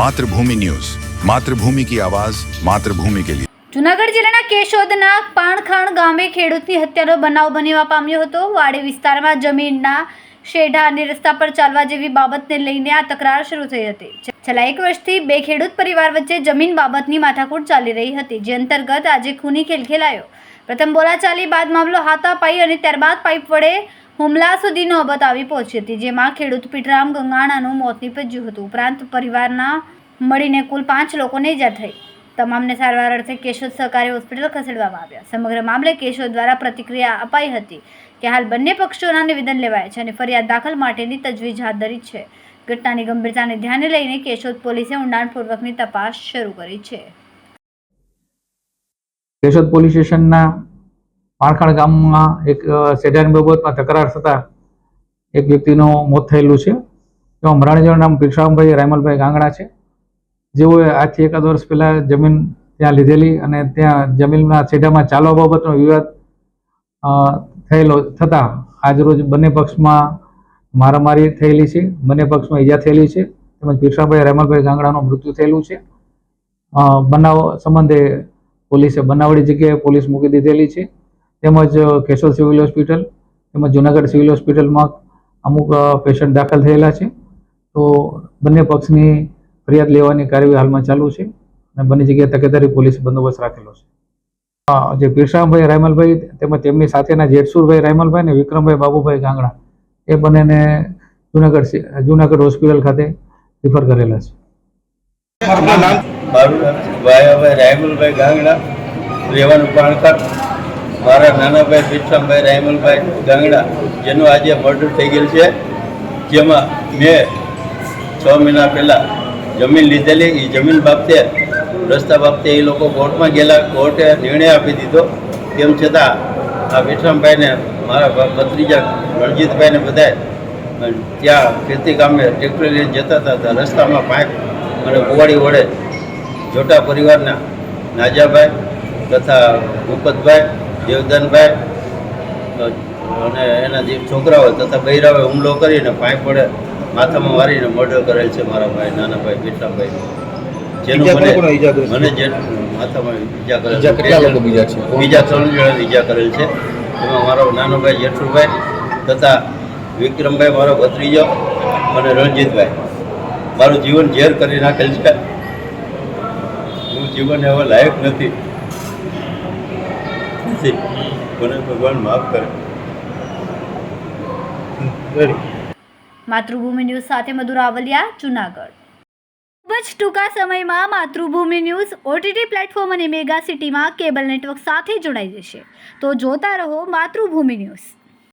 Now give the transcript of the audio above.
Mathrubhumi news. Mathrubhumi કી આવાજ, માતૃભૂમિ કે લીએ જુનાગઢ જિલ્લાના કેશોદના પાણખાણ ગામે ખેડૂતની હત્યાનો બનાવ બનવા પામ્યો હતો. વાડી વિસ્તારમાં જમીનના શેઢા અને રસ્તા પર ચાલવા જેવી બાબતને લઈને આ તકરાર શરૂ થઈ હતી. છેલ્લા એક વર્ષથી બે ખેડૂત પરિવાર વચ્ચે જમીન બાબતની માથાકૂટ ચાલી રહી હતી, જે અંતર્ગત આજે ખૂની ખેલખેલાયો પ્રથમ બોલાચાલી બાદ મામલો હાથા પાઈ અને ત્યારબાદ પાઇપ વડે હુમલા સુધી નોબત આવી પહોંચી હતી, જેમાં ખેડૂત પીટરામ ગંગાણાનું મોત નીપજ્યું હતું. ઉપરાંત પરિવારના મળીને કુલ પાંચ લોકોને ઇજા થઈ. તમામને સારવાર અર્થે કેશોદ સહકારી હોસ્પિટલ ખસેડવામાં આવ્યા. સમગ્ર મામલે કેશોદ દ્વારા પ્રતિક્રિયા અપાઈ હતી કે હાલ બંને પક્ષોના નિવેદન લેવાયા છે અને ફરિયાદ દાખલ માટેની તજવીજ હાથ ધરી છે. ઘટનાની ગંભીરતાને ધ્યાને લઈને કેશોદ પોલીસે ઊંડાણપૂર્વકની તપાસ શરૂ કરી છે. કેશોદ પોલીસ સ્ટેશનના પાણખાણ ગામમાં એક સેજાની બાબતમાં તકરાર થતાં એક વ્યક્તિનું મોત થયેલું છે. એમાં મરણજનું નામ ભીક્ષામભાઈ રાયમલભાઈ ગાંગડા છે. જેઓએ આજથી એકાદ વર્ષ પહેલાં જમીન ત્યાં લીધેલી અને ત્યાં જમીનના છેડામાં ચાલવા બાબતનો વિવાદ થયેલો થતાં આજરોજ બંને પક્ષમાં મારામારી થયેલી છે. બંને પક્ષમાં ઈજા થયેલી છે. તેમજ ભીક્ષામભાઈ રાયમલભાઈ ગાંગડાનું મૃત્યુ થયેલું છે. બનાવ સંબંધે પોલીસે બનાવડી જગ્યાએ પોલીસ મૂકી દીધેલી છે. તેમજ કેશોદ સિવિલ હોસ્પિટલ, તેમજ જુનાગઢ સિવિલ હોસ્પિટલમાં અમુક પેશન્ટ દાખલ થયેલા છે. તો બંને પક્ષની ફરિયાદ લેવાની કાર્યવાહી હાલમાં ચાલુ છે અને બંને જગ્યાએ તકેદારી પોલીસ બંદોબસ્ત રાખેલો છે. જે પીરસામભાઈ રાયમલભાઈ તેમજ તેમની સાથેના જેઠસુરભાઈ રાયમલભાઈ અને વિક્રમભાઈ બાબુભાઈ ગાંગડા એ બંનેને જુનાગઢ જુનાગઢ હોસ્પિટલ ખાતે રિફર કરેલા છે. મારું નામ રાયમલભાઈ ગાંગડા રહેવાનું પાણકર. મારા નાનાભાઈ ભીક્ષામભાઈ રાયમલભાઈ ગાંગડા, જેનું આજે મર્ડર થઈ ગયેલ છે. જેમાં મેં છ મહિના પહેલાં જમીન લીધેલી એ જમીન બાબતે, રસ્તા બાબતે એ લોકો કોર્ટમાં ગયેલા, કોર્ટે નિર્ણય આપી દીધો. તેમ છતાં આ ભીક્ષામભાઈને મારા ભત્રીજા રણજીતભાઈને બધાય ત્યાં ખેતી કામે ટ્રેક્ટર લઈને જતા હતા રસ્તામાં પાઇપ અને કુવાડી વડે, જોટા પરિવારના નાજાભાઈ તથા ભૂપતભાઈ દેવદાનભાઈ અને એના જે છોકરાઓ તથા બૈરાવે હુમલો કરીને પાઇપ વડે માથામાં મારીને મર્ડર કરેલ છે મારા ભાઈ નાના ભાઈ પીઠાભાઈ જેનું મને? મને જે માથામાં ઈજા કરેલ બીજા બીજા છે? બીજા ત્રણ જણા ઈજા કરેલ છે. એમાં મારો નાનો ભાઈ જેઠુભાઈ તથા વિક્રમભાઈ મારો ભત્રીજો અને રણજીતભાઈ. મારું જીવન ઝેર કરી નાખેલ છે. હું જીવન એવા લાયક નથી. નથી. મને ભગવાન માફ કરે. માતૃભૂમિ ન્યૂઝ સાથે મધુર આવલિયા જુનાગઢ. ખૂબ જ ટૂંકા સમયમાં માતૃભૂમિ ન્યૂઝ ઓટીટી પ્લેટફોર્મ અને મેગા સિટીમાં કેબલ નેટવર્ક સાથે જોડાઈ જશે. તો જોતા રહો માતૃભૂમિ ન્યૂઝ.